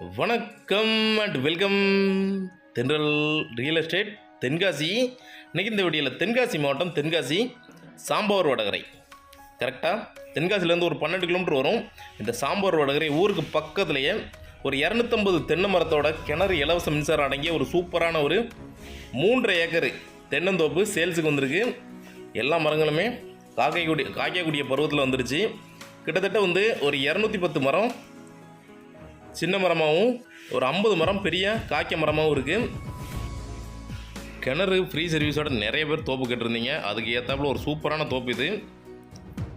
வணக்கம் and welcome Thendral real estate Tenkasi. இன்றைக்கி இந்த வீடியோவில் தென்காசி மாவட்டம் தென்காசி சாம்பார் வடகரை. கரெக்டாக தென்காசிலேருந்து ஒரு பன்னெண்டு கிலோமீட்டர் வரும். இந்த சாம்பார் வடகரை ஊருக்கு பக்கத்துலேயே ஒரு இரநூத்தம்பது தென்னை மரத்தோட கிணறு இலவச மின்சாரம் அடங்கிய ஒரு சூப்பரான ஒரு மூன்றரை ஏக்கர் தென்னந்தோப்பு சேல்ஸுக்கு வந்திருக்கு. எல்லா மரங்களுமே காக்கைக்கூடிய காய்க்கக்கூடிய பருவத்தில் வந்துருச்சு. கிட்டத்தட்ட வந்து ஒரு இரநூத்தி பத்து மரம் சின்ன மரமாகவும் ஒரு ஐம்பது மரம் பெரிய காய்க்க மரமாகவும் இருக்குது கிணறு ஃப்ரீ சர்வீஸோட நிறைய பேர் தோப்பு கேட்டிருந்தீங்க. அதுக்கு ஏற்றாப்புல ஒரு சூப்பரான தோப்பு இது.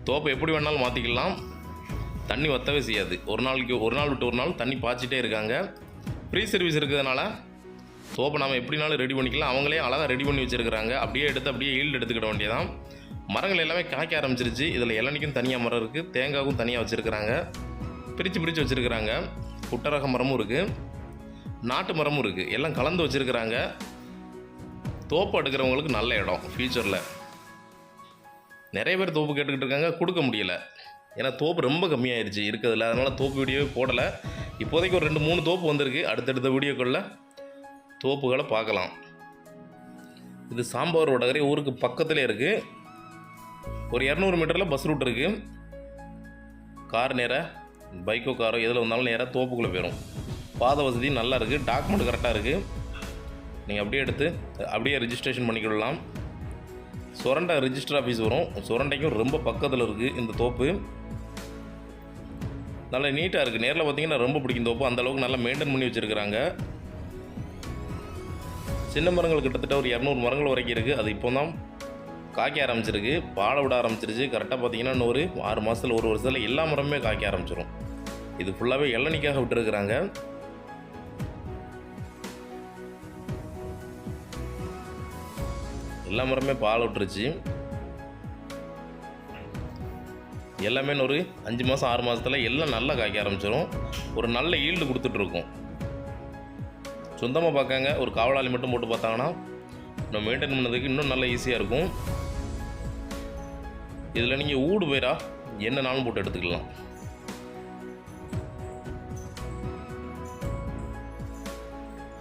தோப்பை எப்படி வேணாலும் மாற்றிக்கலாம் தண்ணி வத்தவே செய்யாது. ஒரு நாளைக்கு ஒரு நாள் விட்டு ஒரு நாள் தண்ணி பாய்ச்சிட்டே இருக்காங்க. ஃப்ரீ சர்வீஸ் இருக்கிறதுனால தோப்பை நம்ம எப்படினாலும் ரெடி பண்ணிக்கலாம். அவங்களே அழகாக ரெடி பண்ணி வச்சுருக்கிறாங்க. அப்படியே எடுத்து அப்படியே ஈல்டு எடுத்துக்கிட வேண்டியதான் மரங்கள் எல்லாமே காய்க்க ஆரம்பிச்சிருச்சு. இதில் இளநிக்கும் தனியாக மரம் இருக்குது தேங்காவும் தனியாக வச்சுருக்கிறாங்க. பிரித்து பிரித்து வச்சுருக்கிறாங்க. குட்டரக மரமும் இருக்குது நாட்டு மரமும் இருக்குது எல்லாம் கலந்து வச்சுருக்கிறாங்க. தோப்பு எடுக்கிறவங்களுக்கு நல்ல இடம் ஃப்யூச்சரில் நிறைய பேர் தோப்பு கேட்டுக்கிட்டு இருக்காங்க. கொடுக்க முடியல. ஏன்னா தோப்பு ரொம்ப கம்மியாயிருச்சு இருக்கிறதுல. அதனால் தோப்பு வீடியோவே போடலை. இப்போதைக்கு ஒரு ரெண்டு மூணு தோப்பு வந்திருக்கு. அடுத்தடுத்த வீடியோக்களில் தோப்புகளை பார்க்கலாம். இது சாம்பார் வடகரை ஊருக்கு பக்கத்தில் இருக்குது ஒரு இரநூறு மீட்டரில் பஸ் ரூட் இருக்குது கார் நேராக பைக்கோ காரோ எதில் வந்தாலும் நேராக தோப்புக்குள்ளே போயிடும் பாதை வசதி நல்லா இருக்குது டாக்குமெண்ட் கரெக்டாக இருக்குது நீங்கள் அப்படியே எடுத்து அப்படியே ரிஜிஸ்ட்ரேஷன் பண்ணிக்கொள்ளலாம் சுரண்டை ரிஜிஸ்டர் ஆஃபீஸ் வரும். சுரண்டைக்கும் ரொம்ப பக்கத்தில் இருக்குது இந்த தோப்பு. நல்லா நீட்டாக இருக்குது நேரில் பார்த்தீங்கன்னா ரொம்ப பிடிக்கும் தோப்பு. அந்த அளவுக்கு நல்லா மெயின்டைன் பண்ணி வச்சுருக்கிறாங்க. சின்ன மரங்கள் கிட்டத்தட்ட ஒரு இரநூறு மரங்கள் வரைக்கும் இருக்குது அது இப்போ தான் காய்க்க ஆரம்பிச்சிருக்கு. பாலை விட ஆரம்பிச்சிருச்சு. கரெக்டாக பார்த்தீங்கன்னா இன்னொரு ஆறு மாதத்தில் ஒரு வருஷத்தில் எல்லா மரமுமே காய்க்க ஆரம்பிச்சிடும் இது ஃபுல்லாகவே இளநிக்காக விட்டுருக்குறாங்க. எல்லா மரமே பால் விட்டுருச்சு. எல்லாமே ஒரு அஞ்சு மாதம் ஆறு மாதத்தில் எல்லாம் நல்லா காய்க்க ஆரம்பிச்சிடும் ஒரு நல்ல ஈல்டு கொடுத்துட்ருக்கும். சொந்தமாக பார்க்காங்க ஒரு காவலாளி மட்டும் போட்டு பார்த்தாங்கன்னா நம்ம மெயின்டைன் பண்ணதுக்கு இன்னும் நல்லா ஈஸியாக இருக்கும். இதில் நீங்கள் ஊடு பயிரா என்னனாலும் போட்டு எடுத்துக்கலாம்.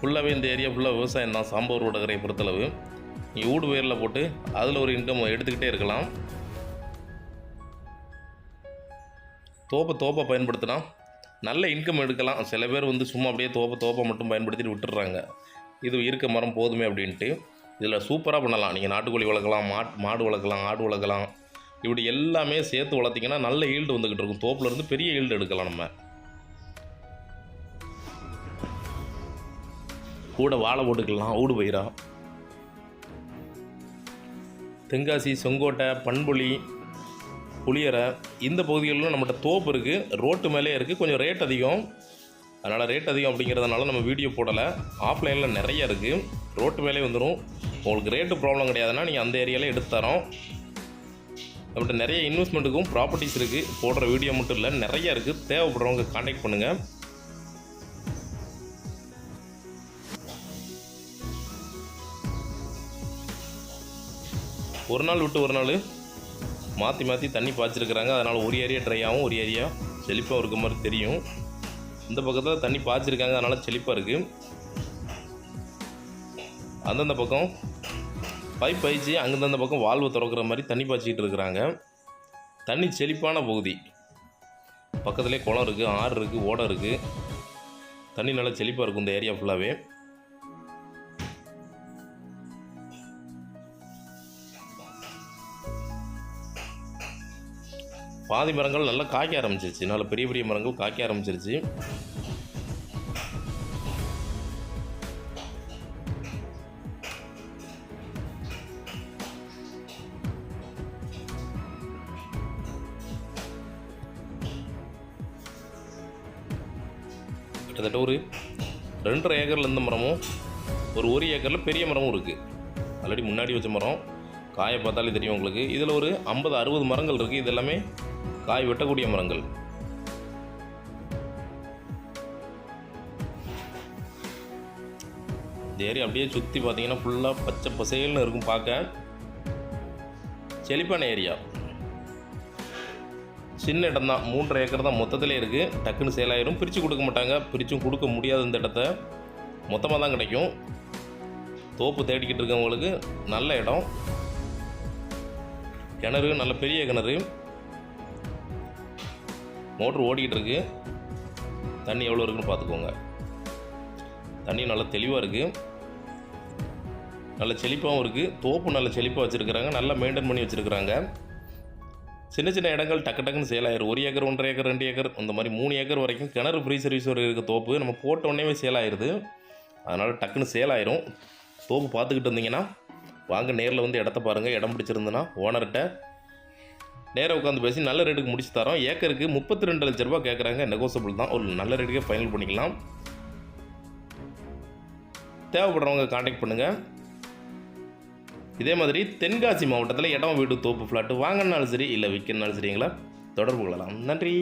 ஃபுல்லாகவே இந்த ஏரியா ஃபுல்லாக விவசாயம் தான். சாம்பார் வடகரை பொறுத்தளவு. நீங்கள் ஊடு வயரில் போட்டு அதில் ஒரு இன்கம் எடுத்துக்கிட்டே இருக்கலாம். தோப்பை தோப்பை பயன்படுத்தினா நல்ல இன்கம் எடுக்கலாம். சில பேர் வந்து சும்மா அப்படியே தோப்பை தோப்பை மட்டும் பயன்படுத்திட்டு விட்டுடுறாங்க. இது இருக்க மரம் போதுமே அப்படின்ட்டு. இதில் சூப்பராக பண்ணலாம். நீங்கள் நாட்டுக்கோழி வளர்க்கலாம் மாட் மாடு வளர்க்கலாம் ஆடு வளர்க்கலாம். இப்படி எல்லாமே சேர்த்து வளர்த்திங்கன்னா நல்ல ஈல்டு வந்துக்கிட்டு இருக்கும். தோப்பில் இருந்து பெரிய ஈல்டு எடுக்கலாம் நம்ம. கூட வாழை போட்டுக்கலாம். ஊடு பயிரா. தென்காசி செங்கோட்டை பண்புலி புளியரை இந்த பகுதிகளிலும் நம்மகிட்ட தோப்பு இருக்குது ரோட்டு மேலே இருக்குது கொஞ்சம் ரேட் அதிகம். அதனால் ரேட் அதிகம் அப்படிங்கிறதுனால நம்ம வீடியோ போடலை. ஆஃப்லைனில் நிறைய இருக்குது ரோட்டு மேலே வந்துடும் உங்களுக்கு ரேட்டு ப்ராப்ளம் கிடையாதுன்னா நீங்கள் அந்த ஏரியாவில் எடுத்து தரோம். நம்மகிட்ட நிறைய இன்வெஸ்ட்மெண்ட்டுக்கும் ப்ராப்பர்ட்டிஸ் இருக்குது போடுற வீடியோ மட்டும் இல்லை. நிறைய இருக்குது தேவைப்படுறவங்க காண்டாக்ட் பண்ணுங்கள் ஒரு நாள் விட்டு ஒரு நாள் மாற்றி மாற்றி தண்ணி பாய்ச்சிருக்கிறாங்க. அதனால் ஒரு ஏரியா ட்ரை ஆகும் ஒரு ஏரியா செழிப்பாக இருக்க மாதிரி தெரியும். இந்த பக்கத்தில் தண்ணி பாய்ச்சிருக்காங்க அதனால் செழிப்பாக இருக்குது அந்தந்த பக்கம் பைப் பயிச்சு அங்கந்தந்த பக்கம் வால்வு திறக்கிற மாதிரி தண்ணி பாய்ச்சிக்கிட்டு இருக்கிறாங்க. தண்ணி செழிப்பான பகுதி. பக்கத்துலேயே குளம் இருக்குது ஆறு இருக்குது ஓடை இருக்குது தண்ணி நல்லா செழிப்பாக இருக்கும் இந்த ஏரியா ஃபுல்லாகவே பாதி மரங்கள் நல்லா காய்க்க ஆரம்பிச்சிருச்சு. நல்ல பெரிய பெரிய மரங்கள் காய்க்க ஆரம்பிச்சிருச்சு. கிட்டத்தட்ட ஒரு ரெண்டரை ஏக்கரில் இருந்த மரமும் ஒரு ஒரு ஏக்கரில் பெரிய மரமும் இருக்குது ஆல்ரெடி முன்னாடி வச்ச மரம். காயை பார்த்தாலே தெரியும் உங்களுக்கு. இதில் ஒரு ஐம்பது அறுபது மரங்கள் இருக்குது இது எல்லாமே காய் வெட்டக்கூடிய மரங்கள். இந்த ஏரியா அப்படியே சுற்றி பார்த்தீங்கன்னா ஃபுல்லாக பச்சை பசேல்னு இருக்கும் பார்க்க. செழிப்பான ஏரியா. சின்ன இடம் தான் மூன்றரை ஏக்கர் தான் மொத்தத்திலே இருக்குது டக்குன்னு சேலாயிரும் பிரித்து கொடுக்க மாட்டாங்க. பிரித்தும் கொடுக்க முடியாது இந்த இடத்த. மொத்தமாக தான் கிடைக்கும். தோப்பு தேடிக்கிட்டு இருக்கவங்களுக்கு நல்ல இடம். கிணறு நல்ல பெரிய கிணறு. மோட்ரு ஓடிக்கிட்டு இருக்குது தண்ணி எவ்வளோ இருக்குன்னு பார்த்துக்கோங்க. தண்ணி நல்லா தெளிவாக இருக்குது நல்ல செழிப்பாகவும் இருக்குது தோப்பு நல்ல செழிப்பாக வச்சுருக்குறாங்க. நல்லா மெயின்டைன் பண்ணி வச்சுருக்குறாங்க. சின்ன சின்ன இடங்கள் டக்கு டக்குன்னு சேல் ஆயிரும். ஒரு ஏக்கர் ஒன்றரை ஏக்கர் ரெண்டு ஏக்கர் இந்த மாதிரி மூணு ஏக்கர் வரைக்கும் கிணறு ஃப்ரீ சர்வீஸ் வரை இருக்க தோப்பு நம்ம போட்ட உடனே சேல் ஆயிடுது அதனால் டக்குன்னு சேல் ஆயிரும். தோப்பு பார்த்துக்கிட்டு இருந்தீங்கன்னா வாங்க நேரில் வந்து இடத்த பாருங்கள் இடம் பிடிச்சிருந்துன்னா ஓனர்கிட்ட நேராக உட்காந்து பேசி நல்ல ரேட்டுக்கு முடிச்சு தரோம். ஏக்கருக்கு முப்பத்தி ரெண்டு லட்ச ரூபா கேட்குறாங்க நெகோசபிள் தான். ஒரு நல்ல ரேட்டுக்கே ஃபைனல் பண்ணிக்கலாம். தேவைப்படுறவங்க காண்டாக்ட் பண்ணுங்கள் இதே மாதிரி தென்காசி மாவட்டத்தில் இடம் வீடு தோப்பு ஃப்ளாட்டு வாங்கினாலும் சரி இல்லை விற்கனாலும் சரிங்களா தொடர்பு கொள்ளலாம். நன்றி.